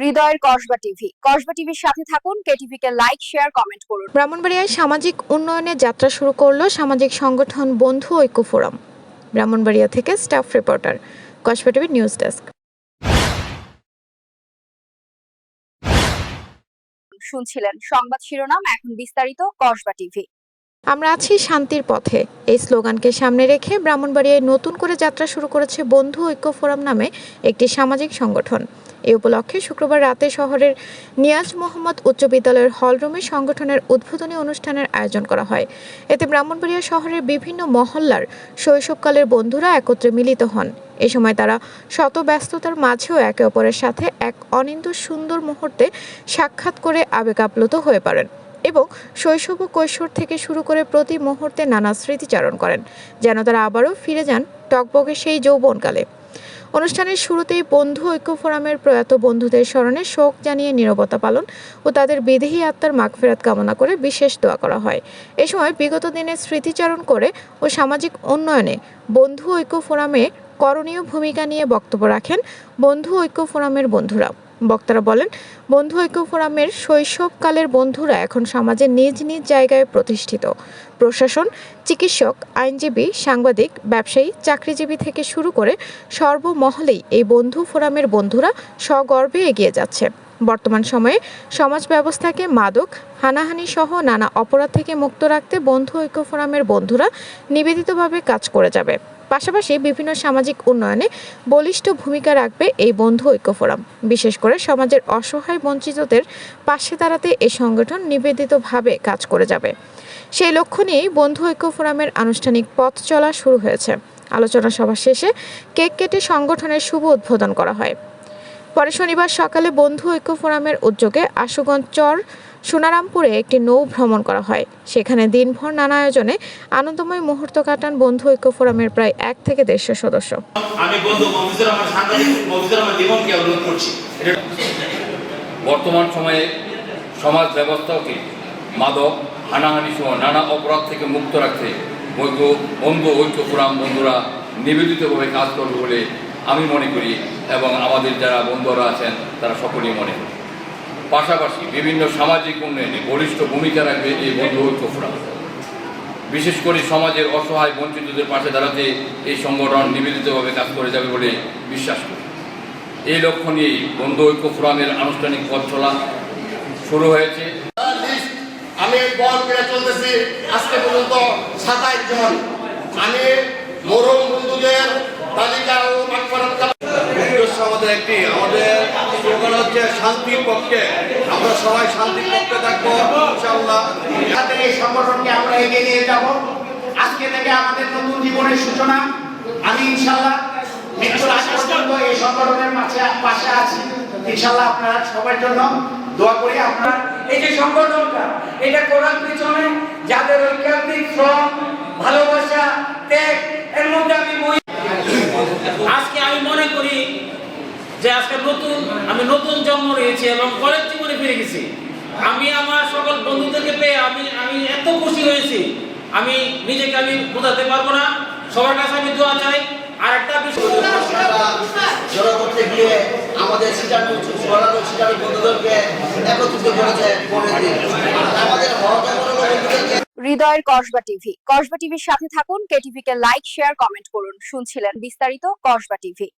হৃদয়ের কসবা টিভি। কসবা টিভির সাথে থাকুন কেটিভি কে লাইক শেয়ার কমেন্ট করুন। ব্রাহ্মণবাড়িয়ায় সামাজিক উন্নয়নের যাত্রা শুরু করল সামাজিক সংগঠন বন্ধু ঐক্য ফোরাম। ব্রাহ্মণবাড়িয়া থেকে staff reporter Kasba TV news desk শুনছিলেন সংবাদ শিরোনাম এখন বিস্তারিত কসবা টিভি। আমরা আছি শান্তির পথে। এই স্লোগানকে সামনে রেখে ব্রাহ্মণবাড়িয়ায় নতুন করে যাত্রা শুরু করেছে বন্ধু ঐক্য ফোরাম নামে একটি সামাজিক সংগঠন। এই উপলক্ষে শুক্রবার রাতে শহরের নিয়াজ মোহাম্মদ উচ্চ বিদ্যালয়ের হলরুমে সংগঠনের উদ্বোধনী অনুষ্ঠানের আয়োজন করা হয়। এতে ব্রাহ্মণবাড়িয়া শহরের বিভিন্ন মহল্লার শৈশবকালের বন্ধুরা একত্রে মিলিত হন। এ সময় তারা শত ব্যস্ততার মাঝেও একে অপরের সাথে এক অনিন্দ সুন্দর মুহূর্তে সাক্ষাৎ করে আবেগ আপ্লুত হয়ে পড়েন এবং শৈশব ও কৈশোর থেকে শুরু করে প্রতি মুহূর্তে নানা স্মৃতিচারণ করেন। যেন তারা আবারও ফিরে যান টকবগে সেই যৌবনকালে। অনুষ্ঠানের শুরুতেই বন্ধু ঐক্য ফোরামের প্রয়াত বন্ধুদের স্মরণে শোক জানিয়ে নিরবতা পালন ও তাদের বিদেহী আত্মার মাগফেরাত কামনা করে বিশেষ দোয়া করা হয়। এ সময় বিগত দিনের স্মৃতিচারণ করে ও সামাজিক উন্নয়নে বন্ধু ঐক্য ফোরামে করণীয় ভূমিকা নিয়ে বক্তব্য রাখেন বন্ধু ঐক্য ফোরামের বন্ধুরা বক্তারা বলেন, বন্ধু ঐক্য ফোরামের শৈশবকালের বন্ধুরা এখন সমাজে নিজ নিজ জায়গায় প্রতিষ্ঠিত। প্রশাসন, চিকিৎসক, আইনজীবী, সাংবাদিক, ব্যবসায়ী, চাকরিজীবী থেকে শুরু করে সর্বমহলেই এই বন্ধু ফোরামের বন্ধুরা সগর্বে এগিয়ে যাচ্ছে। বর্তমান সময়ে সমাজ ব্যবস্থাকে মাদক, হানাহানি সহ নানা অপরাধ থেকে মুক্ত রাখতে বন্ধু ঐক্য ফোরামের বন্ধুরা নিবেদিতভাবে কাজ করে যাবে। পাশাপাশি বিভিন্ন সামাজিক উন্নয়নে বলিষ্ঠ ভূমিকা রাখবে এই বন্ধু ঐক্য ফোরাম বিশেষ করে সমাজের অসহায় বঞ্চিতদের পাশে দাঁড়াতে এই সংগঠন নিবেদিতভাবে কাজ করে যাবে। সেই লক্ষ্য নিয়েই বন্ধু ঐক্য ফোরামের আনুষ্ঠানিক পথ চলা শুরু হয়েছে। আলোচনা সভা শেষে কেক কেটে সংগঠনের শুভ উদ্বোধন করা হয়। পরে শনিবার সকালে বন্ধু ঐক্য ফোরামের উদ্যোগে আশুগঞ্জ চর সোনারামপুরে একটি নৌ ভ্রমণ করা হয়। সেখানে দিনভর নানা আয়োজনে আনন্দময় মুহূর্ত কাটান বন্ধু ঐক্য ফোরামের প্রায় এক থেকে দেড়শো সদস্য। আমি বন্ধু করছি। বর্তমান সময়ে সমাজ ব্যবস্থাকে মাদক হানাহানি সহ নানা অপরাধ থেকে মুক্ত রাখতে বৈধ বন্ধু ঐক্য ফোরাম বন্ধুরা নিবেদিতভাবে কাজ করবে বলে আমি মনে করি এবং আমাদের যারা বন্ধুরা আছেন তারা সকলেই মনে করি। পাশাপাশি বিভিন্ন সামাজিক উন্নয়নে বলিষ্ঠ ভূমিকা রাখবে এই বন্ধু ঐক্য ফোরাম। বিশেষ করে সমাজের অসহায় বঞ্চিতদের পাশে দাঁড়াতে এই সংগঠন নিবেদিতভাবে কাজ করে যাবে বলে বিশ্বাস করি। এই লক্ষ্য নিয়েই বন্ধু ঐক্য ফোরামের আনুষ্ঠানিক পথ চলা শুরু হয়েছে। আমি বল করে চলতেছি আজকে পর্যন্ত সাতাইশ জন। আমি মরম বন্ধুদের তালিকা ও আমাদের একটি আমাদের স্লোগান হচ্ছে, শান্তির পক্ষে। আমরা সবাই শান্তির পক্ষে থাকব, ইনশাআল্লাহ। তাদের এই সংগঠনকে আমরা এগিয়ে নিয়ে যাব। আজকে থেকে আমাদের নতুন জীবনের সূচনা। আমি ইনশাল্লাহ মৃত্যুর পর্যন্ত এই সংগঠনের পাশে পাশে আছি। ইনশাল্লাহ আপনারা সবার জন্য দোয়া করি। আপনারা এই যে সংগঠনটা, এটা করার পিছনে যাদের ঐকান্তিক শ্রম, ভালোবাসা ত্যাগ এর মধ্যে আমি মই আজকে আমি মনে করি যে আজকে নতুন আমি নতুন জন্ম নিয়েছি এবং কলেজ জীবনে ফিরে গেছি। আমি আমার সকল বন্ধুদেরকে পেয়ে আমি আমি এত খুশি হয়েছি। আমি নিজেকে আমি বোঝাতে পারব না। সবার কাছে আমি দোয়া চাই। আর একটা বিষয় জড়ো করতে গিয়ে আমাদের সিটার সরানো সিটার বন্ধুদেরকে একত্রিত করেছে আমাদের হৃদয়ের কসবা টিভি। কসবা টিভির সাথে থাকুন। কেটিভি কে লাইক শেয়ার কমেন্ট করুন। শুনছিলেন বিস্তারিত কসবা টিভি।